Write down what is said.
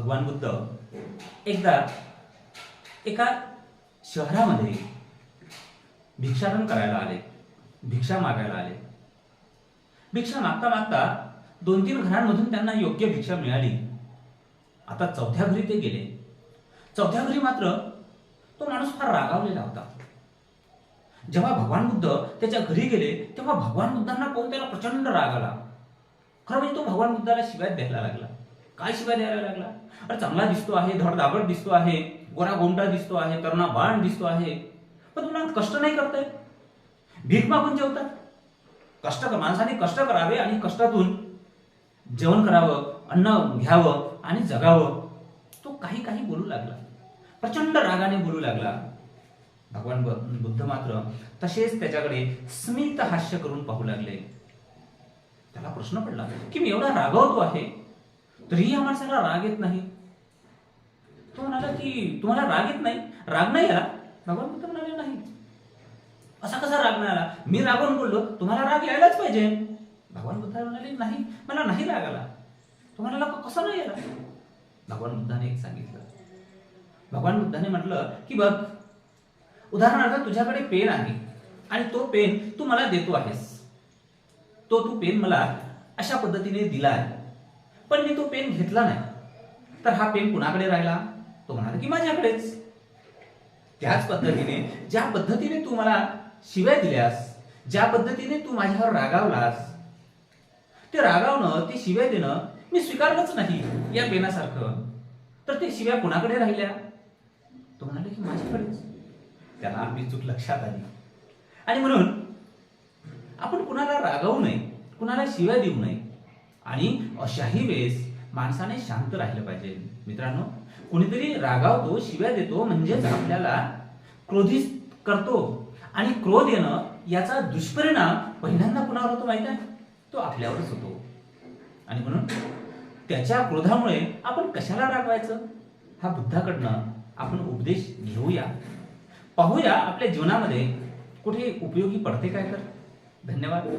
भगवान बुद्ध एकदा एका शहरामध्ये भिक्षाटन करायला आले. भिक्षा मागायला आले. भिक्षा मागता मागता दोन तीन घरांमधून त्यांना योग्य भिक्षा मिळाली. आता चौथ्या घरी ते गेले. चौथ्या घरी मात्र तो माणूस फार रागावलेला होता. जेव्हा भगवान बुद्ध त्याच्या घरी गेले तेव्हा भगवान बुद्धांना पाहून त्याला प्रचंड राग आला. खरं म्हणजे तो भगवान बुद्धाला शिवाय द्यायला लागला. काय शिवाय द्यायला लागला? अरे चांगला दिसतो आहे धडधाकट दिसतो आहे गोरा गोमटा दिसतो आहे तरुणा बाण दिसतो आहे. पण तुला कष्ट नाही करताय भीक मागून जेवतात? कष्ट कर- माणसाने कष्ट करावे आणि कष्टातून जेवण करावं अन्न घ्यावं आणि जगावं. तो काही काही बोलू लागला. प्रचंड रागाने बोलू लागला. भगवान ब- बुद्ध मात्र तसेच त्याच्याकडे स्मित हास्य करून पाहू लागले. त्याला प्रश्न पडला की मी एवढा रागावतो आहे. तरीही या माणसाला राग येत नाही. तो म्हणाला की तुम्हाला राग येत नाही? राग नाही आला? भगवान बुद्ध म्हणाले नाही. असा कसा राग नाही आला? मी रागून बोललो तुम्हाला राग यायलाच पाहिजे. भगवान बुद्ध म्हणाले नाही. मला नाही राग आला. तुम्हाला कसा नाही आला? भगवान बुद्धाने एक सांगितलं. भगवान बुद्धाने म्हटलं की बघ उदाहरणार्थ तुझ्याकडे पेन आहे आणि तो पेन तू मला देतो आहेस. तो तू पेन मला अशा पद्धतीने दिला आहे. पण मी तो पेन घेतला नाही. तर हा पेन कुणाकडे राहिला? तो म्हणाला की माझ्याकडेच. त्याच पद्धतीने ज्या पद्धतीने तू मला शिव्या दिल्यास ज्या पद्धतीने तू माझ्यावर रागावलास ते रागावणं ते शिव्या देणं मी स्वीकारलंच नाही या पेनासारखं. तर ते शिव्या कुणाकडे राहिल्या? तो म्हणाले की माझ्याकडेच. त्याला आम्ही चूक लक्षात आली. आणि म्हणून आपण कुणाला रागावू नये कुणाला शिव्या देऊ नये आणि अशाही वेळेस माणसाने शांत राहिलं पाहिजे. मित्रांनो कुणीतरी रागावतो शिव्या देतो म्हणजेच आपल्याला क्रोधित करतो. आणि क्रोध येणं याचा दुष्परिणाम पहिल्यांदा कुणावर होतो माहिती आहे? तो आपल्यावरच होतो. आणि म्हणून त्याच्या क्रोधामुळे आपण कशाला रागवायचं? हा बुद्धाकडनं आपण उपदेश घेऊया. पाहूया आपल्या जीवनामध्ये कुठे उपयोगी पडते काय तर. धन्यवाद.